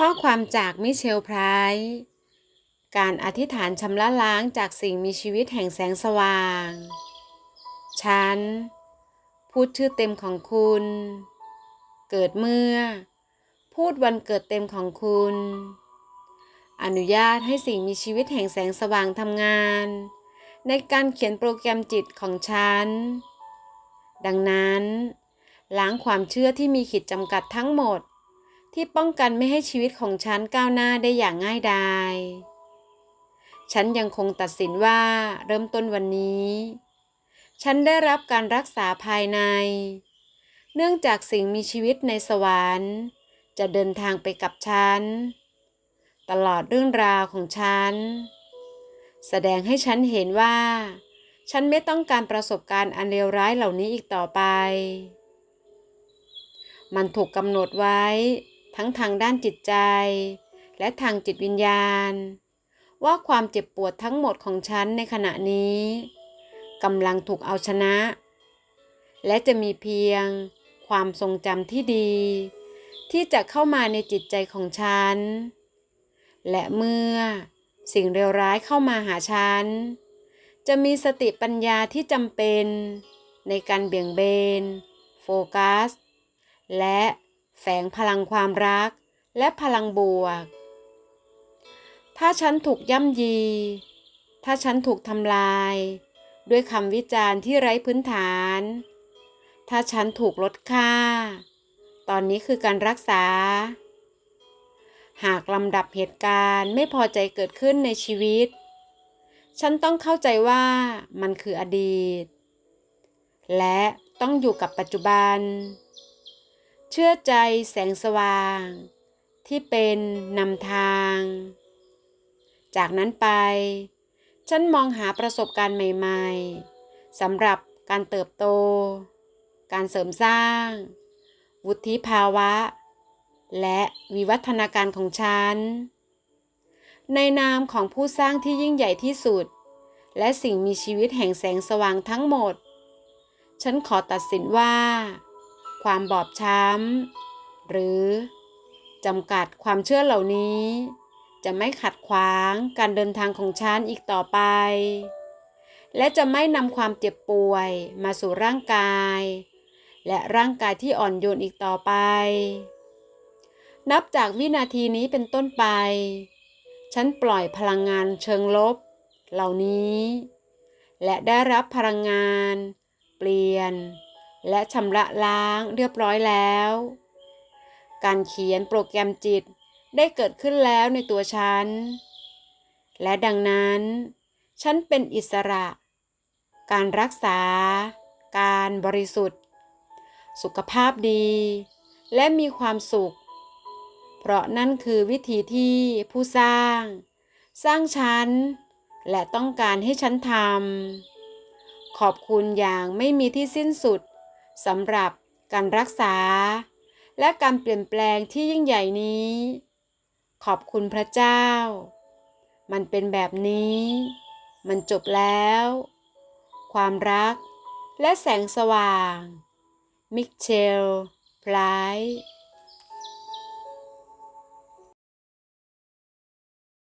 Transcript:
ข้อความจากมิเชลไพรส์การอธิษฐานชำระล้างจากสิ่งมีชีวิตแห่งแสงสว่าง ฉัน พูดชื่อเต็มของคุณ เกิดเมื่อ พูดวันเกิดเต็มของคุณ อนุญาตให้สิ่งมีชีวิตแห่งแสงสว่างทำงาน ในการเขียนโปรแกรมจิตของฉัน ดังนั้น ล้างความเชื่อที่มีขีดจำกัดทั้งหมด ที่ป้องกันไม่ให้ชีวิตของฉันก้าวหน้าได้อย่างง่ายดาย ฉันยังคงตัดสินว่าเริ่มต้นวันนี้ ฉันได้รับการรักษาภายใน เนื่องจากสิ่งมีชีวิตในสวรรค์ จะเดินทางไปกับฉัน ตลอดเรื่องราวของฉัน แสดงให้ฉันเห็นว่า ฉันไม่ต้องการประสบการณ์อันเลวร้ายเหล่านี้อีกต่อไปมันถูกกำหนดไว้ ทั้งทางด้านจิตใจ และทางจิตวิญญาณ ว่าความเจ็บปวดทั้งหมดของฉันในขณะนี้กำลังถูกเอาชนะ และจะมีเพียงความทรงจำที่ดี ที่จะเข้ามาในจิตใจของฉัน และเมื่อสิ่งเลวร้ายเข้ามาหาฉัน จะมีสติปัญญาที่จำเป็นในการเบี่ยงเบน โฟกัส และ แฝงพลังความรักและพลังบวก ถ้าฉันถูกย่ำยี ถ้าฉันถูกทำลาย ด้วยคำวิจารณ์ที่ไร้พื้นฐาน ถ้าฉันถูกลดค่า ตอนนี้คือการรักษา หากลำดับเหตุการณ์ไม่พอใจเกิดขึ้นในชีวิต ฉันต้องเข้าใจว่ามันคืออดีต และต้องอยู่กับปัจจุบัน เชื่อใจแสงสว่าง ที่เป็นนำทาง จากนั้นไป ฉันมองหาประสบการณ์ใหม่ ๆสำหรับการเติบโต การเสริมสร้าง วุฒิภาวะ และวิวัฒนาการของฉัน ในนามของผู้สร้างที่ยิ่งใหญ่ที่สุด และสิ่งมีชีวิตแห่งแสงสว่างทั้งหมด ฉันขอตัดสินว่า ความบอบช้ำ หรือจำกัดความเชื่อเหล่านี้ จะไม่ขัดขวางการเดินทางของฉันอีกต่อไป และจะไม่นำความเจ็บป่วยมาสู่ร่างกาย และร่างกายที่อ่อนโยนอีกต่อไป นับจากวินาทีนี้เป็นต้นไป ฉันปล่อยพลังงานเชิงลบ เหล่านี้ และได้รับพลังงาน เปลี่ยน และชำระล้างเรียบร้อยแล้ว การเขียนโปรแกรมจิตได้เกิดขึ้นแล้วในตัวฉัน และดังนั้น ฉันเป็นอิสระ การรักษา การบริสุทธิ์ สุขภาพดี และมีความสุข เพราะนั่นคือวิธีที่ผู้สร้าง สร้างฉัน และต้องการให้ฉันทำขอบคุณอย่างไม่มีที่สิ้นสุด สำหรับการรักษา และการเปลี่ยนแปลงที่ยิ่งใหญ่นี้ ขอบคุณพระเจ้า มันเป็นแบบนี้ มันจบแล้ว ความรักและแสงสว่าง มิเชลไพรส์